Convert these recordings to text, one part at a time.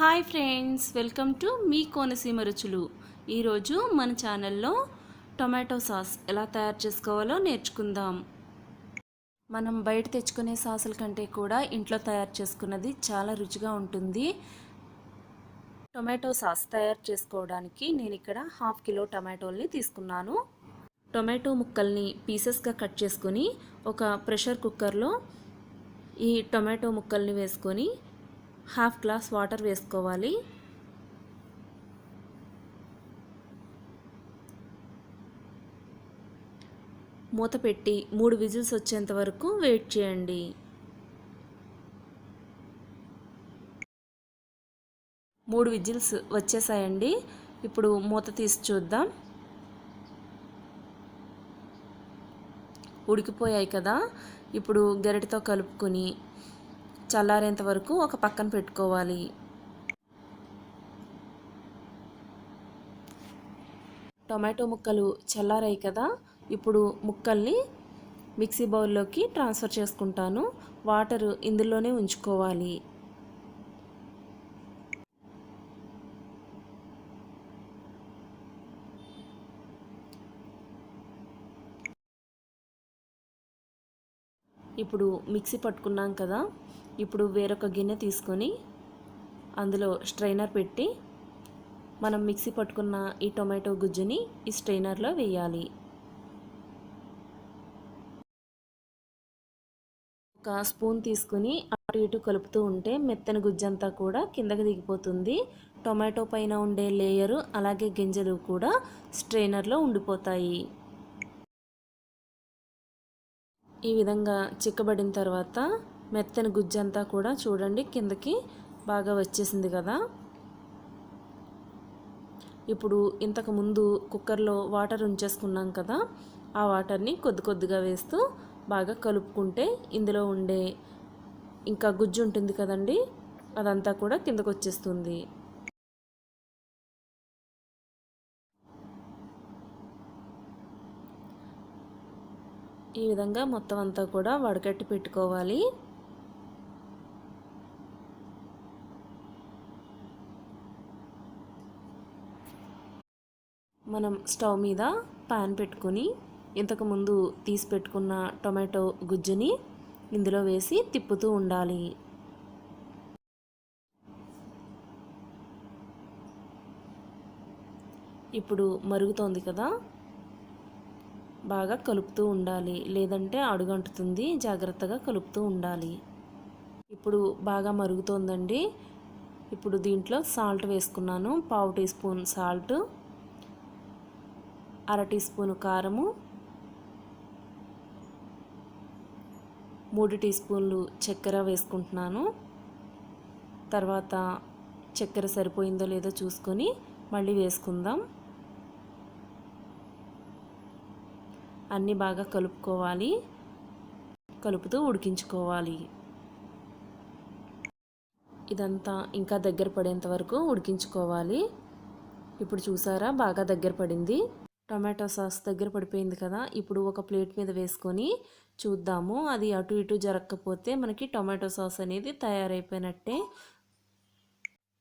Hi friends welcome to మీ కోనసీమ రుచులు. ఈరోజు మన ఛానల్లో టొమాటో సాస్ ఎలా తయారు చేసుకోవాలో నేర్చుకుందాం. మనం బయట తెచ్చుకునే సాసుల కంటే కూడా ఇంట్లో తయారు చేసుకున్నది చాలా రుచిగా ఉంటుంది. టొమాటో సాస్ తయారు చేసుకోవడానికి నేను ఇక్కడ హాఫ్ కిలో టొమాటోల్ని తీసుకున్నాను. టొమాటో ముక్కల్ని పీసెస్గా కట్ చేసుకొని ఒక ప్రెషర్ కుక్కర్లో ఈ టొమాటో ముక్కల్ని వేసుకొని హాఫ్ గ్లాస్ వాటర్ వేసుకోవాలి. మూత పెట్టి మూడు విజిల్స్ వచ్చేంత వరకు వెయిట్ చేయండి. మూడు విజిల్స్ వచ్చేసాయండి. ఇప్పుడు మూత తీసి చూద్దాం. ఉడికిపోయాయి కదా. ఇప్పుడు గరిటతో కలుపుకొని చల్లారేంత వరకు ఒక పక్కన పెట్టుకోవాలి. టొమాటో ముక్కలు చల్లారాయి కదా ఇప్పుడు ముక్కల్ని మిక్సీ బౌల్లోకి ట్రాన్స్ఫర్ చేసుకుంటాను. వాటర్ ఇందులోనే ఉంచుకోవాలి. ఇప్పుడు మిక్సీ పట్టుకున్నాం కదా ఇప్పుడు వేరొక గిన్నె తీసుకొని అందులో స్ట్రైనర్ పెట్టి మనం మిక్సీ పట్టుకున్న ఈ టొమాటో గుజ్జుని ఈ స్ట్రైనర్లో వేయాలి. ఒక స్పూన్ తీసుకుని అటు ఇటు కలుపుతూ ఉంటే మెత్తని గుజ్జంతా కూడా కిందకి దిగిపోతుంది. టొమాటో పైన ఉండే లేయరు అలాగే గింజలు కూడా స్ట్రైనర్లో ఉండిపోతాయి. ఈ విధంగా చిక్కబడిన తర్వాత మెత్తని గుజ్జంతా కూడా చూడండి కిందకి బాగా వచ్చేసింది కదా. ఇప్పుడు ఇంతకు ముందు కుక్కర్లో వాటర్ ఉంచేసుకున్నాం కదా ఆ వాటర్ని కొద్ది కొద్దిగా వేస్తూ బాగా కలుపుకుంటే ఇందులో ఉండే ఇంకా గుజ్జు ఉంటుంది కదండి అదంతా కూడా కిందకు వచ్చేస్తుంది ఈ విధంగా మొత్తం అంతా కూడా వడకట్టి పెట్టుకోవాలి. మనం స్టవ్ మీద పాన్ పెట్టుకొని ఇంతకుముందు తీసి పెట్టుకున్న టొమాటో గుజ్జుని ఇందులో వేసి తిప్పుతూ ఉండాలి. ఇప్పుడు మరుగుతోంది కదా. బాగా కలుపుతూ ఉండాలి. లేదంటే అడుగంటుతుంది. జాగ్రత్తగా కలుపుతూ ఉండాలి. ఇప్పుడు బాగా మరుగుతోందండి. ఇప్పుడు దీంట్లో సాల్ట్ వేసుకున్నాను. పావు టీ స్పూన్ సాల్ట్. అర టీ స్పూన్ కారము మూడు టీ స్పూన్లు చక్కెర వేసుకుంటున్నాను. తర్వాత చక్కెర సరిపోయిందో లేదో చూసుకొని మళ్ళీ వేసుకుందాం. అన్నీ బాగా కలుపుకోవాలి. కలుపుతూ ఉడికించుకోవాలి. ఇదంతా ఇంకా దగ్గర పడేంత వరకు ఉడికించుకోవాలి. ఇప్పుడు చూసారా? బాగా దగ్గర పడింది. టొమాటో సాస్ దగ్గర పడిపోయింది కదా ఇప్పుడు ఒక ప్లేట్ మీద వేసుకొని చూద్దాము. అది అటు ఇటు జరగకపోతే మనకి టొమాటో సాస్ అనేది తయారైపోయినట్టే.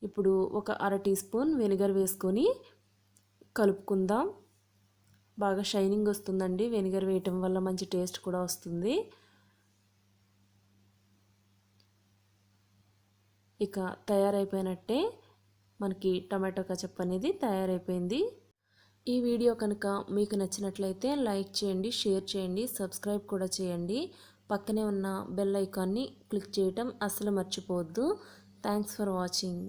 ఇప్పుడు ఒక అర టీ స్పూన్ వెనిగర్ వేసుకొని కలుపుకుందాం. బాగా షైనింగ్ వస్తుందండి వెనిగర్ వేయటం వల్ల మంచి టేస్ట్ కూడా వస్తుంది. ఇక తయారైపోయినట్టే మనకి టమాటో కచప్ అనేది తయారైపోయింది. ఈ వీడియో కనుక మీకు నచ్చినట్లయితే లైక్ చేయండి షేర్ చేయండి సబ్స్క్రైబ్ కూడా చేయండి. పక్కనే ఉన్న బెల్ ఐకాన్ని క్లిక్ చేయటం అస్సలు మర్చిపోవద్దు. Thanks for watching.